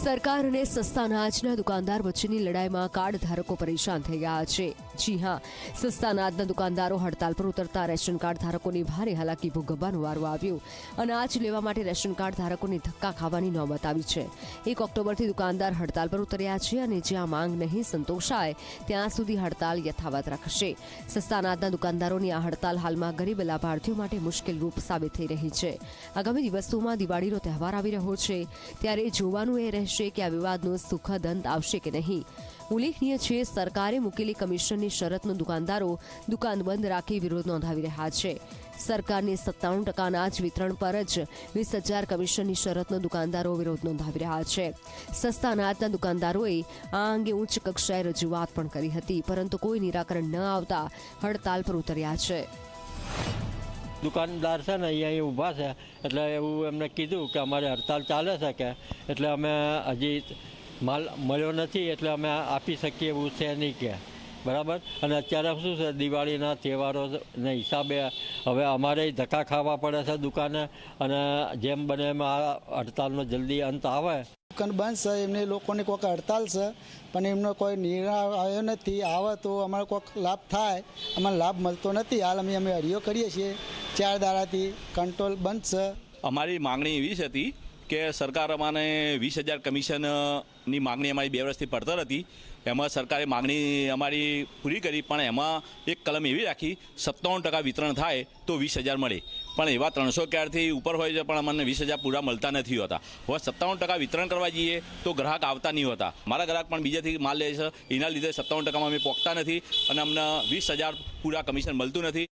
સરકાર અને સસ્તા અનાજના દુકાનદાર વચ્ચેની લડાઈમાં કાર્ડ ધારકો પરેશાન થઈ ગયા છે. જી હા સસ્તા અનાજના દુકાનદારો હડતાલ પર ઉતરતા રેશન કાર્ડ ધારકોની ભારે હાલાકી ભોગવવાનો વારો આવ્યો અનાજ લેવા માટે રેશન કાર્ડ ધારકોને ધક્કા ખાવાની નોબત આવી છે. એક ઓક્ટોબરથી દુકાનદાર હડતાલ પર ઉતર્યા છે અને જ્યાં માંગ નહીં સંતોષાય, ત્યાં સુધી હડતાલ યથાવત રાખશે. સસ્તા અનાજના દુકાનદારોની આ હડતાલ હાલમાં ગરીબ લાભાર્થીઓ માટે મુશ્કેલ રૂપ સાબિત થઈ રહી છે. આગામી દિવસોમાં દિવાળીનો તહેવાર આવી રહ્યો છે. ત્યારે જોવાનું એ રહેશે કે આ વિવાદનો સુખદ અંત આવશે કે નહીં. ઉલ્લેખનીય છે, સરકારે મૂકેલી કમિશનની શરતનો દુકાનદારો દુકાન બંધ રાખી વિરોધ નોંધાવી રહ્યા છે. સરકારની સત્તાણું ટકાના જ વિતરણ પર જ વીસ હજાર કમિશનની શરતનો દુકાનદારો વિરોધ નોંધાવી રહ્યા છે. સસ્તા અનાજના દુકાનદારોએ આ અંગે ઉચ્ચ કક્ષાએ રજૂઆત પણ કરી હતી, પરંતુ કોઈ નિરાકરણ ન આવતા હડતાલ પર ઉતર્યા છે. દુકાનદાર છે ને અહીંયા અહીં ઊભા છે. એટલે એવું એમને કીધું કે અમારે હડતાલ ચાલે છે કે, એટલે અમે હજી માલ મળ્યો નથી, એટલે અમે આપી શકીએ એવું છે નહીં કે. બરાબર? અને અત્યારે શું છે, દિવાળીના તહેવારોના હિસાબે હવે અમારે ધક્કા ખાવા પડે છે દુકાને, અને જેમ બને એમ આ હડતાલનો જલ્દી અંત આવે. દુકાન બંધ છે, એમને લોકોની કોઈક હડતાલ છે, પણ એમનો કોઈ નિર્ણય આવ્યો નથી. આવે તો અમારે કોઈક લાભ થાય, અમને લાભ મળતો નથી. હાલ અમે અમે હરિયો કરીએ છીએ. ચાર દાડાથી કંટ્રોલ બંધ છે. અમારી માંગણી એવી જ હતી કે સરકાર અમાને વીસ હજાર કમિશનની માંગણી અમારી બે વર્ષથી પડતર હતી. એમાં સરકારે માંગણી અમારી પૂરી કરી, પણ એમાં એક કલમ એવી રાખી, સત્તાવન ટકા વિતરણ થાય તો વીસ હજાર મળે. પણ એવા ત્રણસો ક્યારથી ઉપર હોય છે, પણ અમને વીસ હજાર પૂરા મળતા નથી હોતા. હવે સત્તાવન ટકા વિતરણ કરવા જઈએ તો ગ્રાહક આવતા નહીં હોતા. મારા ગ્રાહક પણ બીજાથી માલ લે છે. એના લીધે સત્તાવન ટકામાં અમે પહોંચતા નથી અને અમને વીસ હજાર પૂરા કમિશન મળતું નથી.